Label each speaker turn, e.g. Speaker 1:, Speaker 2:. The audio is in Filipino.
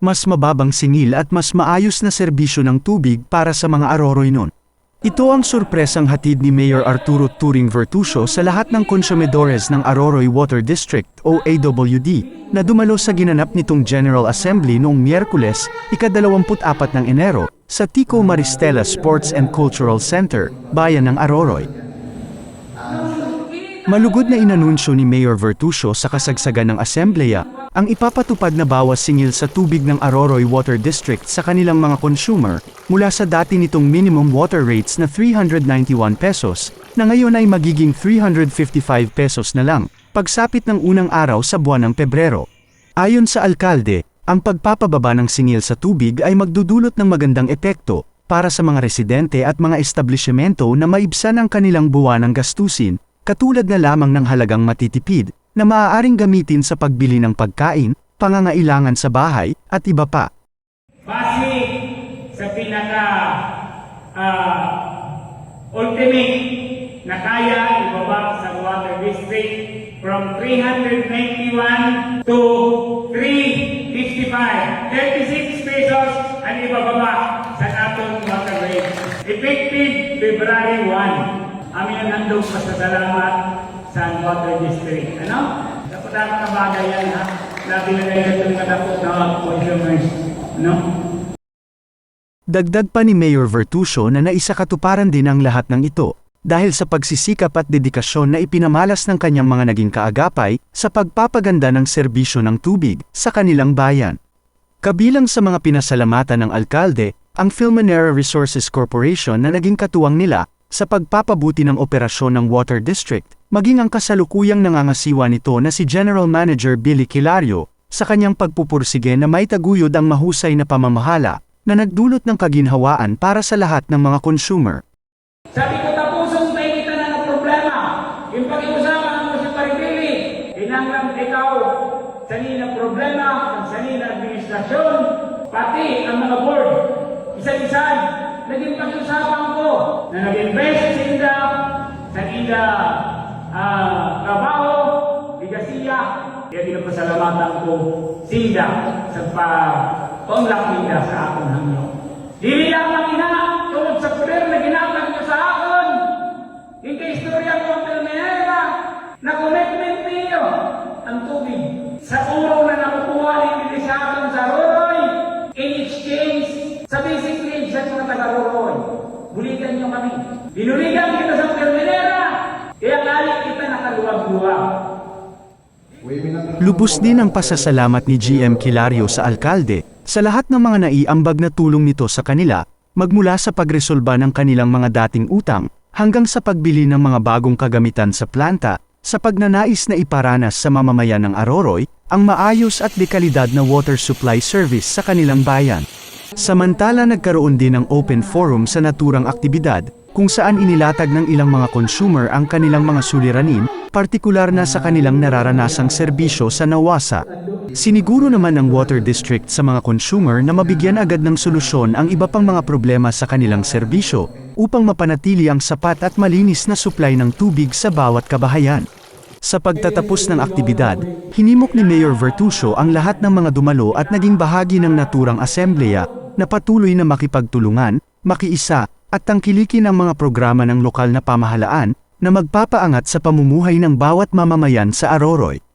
Speaker 1: mas mababang singil at mas maayos na serbisyo ng tubig para sa mga Aroroy nun. Ito ang sorpresang hatid ni Mayor Arturo Turing Vertusio sa lahat ng konsumidores ng Aroroy Water District o AWD na dumalo sa ginanap nitong General Assembly noong Miyerkules, ika-24 ng Enero, sa Tico Maristela Sports and Cultural Center, bayan ng Aroroy. Malugod na inanunsyo ni Mayor Vertusio sa kasagsagan ng Asembleya, ang ipapatupad na bawas singil sa tubig ng Aroroy Water District sa kanilang mga consumer, mula sa dati nitong minimum water rates na 391 pesos, na ngayon ay magiging 355 pesos na lang, pagsapit ng unang araw sa buwan ng Pebrero. Ayon sa alkalde, ang pagpapababa ng singil sa tubig ay magdudulot ng magandang epekto para sa mga residente at mga establishmento na maibsan ang kanilang buwanang gastusin, katulad na lamang ng halagang matitipid na maaaring gamitin sa pagbili ng pagkain, pangangailangan sa bahay, at iba pa.
Speaker 2: base sa pinaka ah, ultimate na kaya ibaba sa water district from 391 to 355. 36 pesos ang ibababa sa atong water rate. Effective February 1. Amin ang handog pasasalamat sa water district. Ano? Dapat na bagay yan ha. Labi na kayo itong kadapot na consumers. Ano?
Speaker 1: Dagdag pa ni Mayor Vertusio na naisakatuparan din ang lahat ng ito, dahil sa pagsisikap at dedikasyon na ipinamalas ng kanyang mga naging kaagapay sa pagpapaganda ng serbisyo ng tubig sa kanilang bayan. Kabilang sa mga pinasalamatan ng alkalde, ang Filmanera Resources Corporation na naging katuwang nila sa pagpapabuti ng operasyon ng Water District, maging ang kasalukuyang nangangasiwa nito na si General Manager Billy Kilario, sa kanyang pagpupursige na may taguyod ang mahusay na pamamahala, na nagdulot ng kaginhawaan para sa lahat ng mga consumer.
Speaker 2: Sabi ko tapusin tayo kita na ng problema. Yung pag-iusapan mo si Paribili, inanglang ikaw sa ng problema, ang sa ng administrasyon, pati ang mga board. Isa-isa, naging pag-usapan ko na nag-invest sa ida, sa ida ah, trabaho, ligasiya. Kaya pinapasalamatan ko sida sa pa-unlock nila sa akong hangyo. Dili lamang ina, tulad sa poder na ginatag niyo sa akon. Yung istorya ko ang Pilmenera, na commitment niyo ang tubig. Sa uro
Speaker 1: Lubos din ang pasasalamat ni GM Kilario sa alkalde, sa lahat ng mga naiambag na tulong nito sa kanila, magmula sa pagresolba ng kanilang mga dating utang, hanggang sa pagbili ng mga bagong kagamitan sa planta, sa pagnanais na iparanas sa mamamayan ng Aroroy, ang maayos at dekalidad na water supply service sa kanilang bayan. Samantala nagkaroon din ng open forum sa naturang aktibidad, kung saan inilatag ng ilang mga consumer ang kanilang mga suliranin, partikular na sa kanilang nararanasang serbisyo sa Nawasa. Siniguro naman ng Water District sa mga consumer na mabigyan agad ng solusyon ang iba pang mga problema sa kanilang serbisyo, upang mapanatili ang sapat at malinis na supply ng tubig sa bawat kabahayan. Sa pagtatapos ng aktibidad, hinimok ni Mayor Vertusio ang lahat ng mga dumalo at naging bahagi ng naturang asembleya na patuloy na makipagtulungan, makiisa, at tangkilikin ang mga programa ng lokal na pamahalaan na magpapaangat sa pamumuhay ng bawat mamamayan sa Aroroy.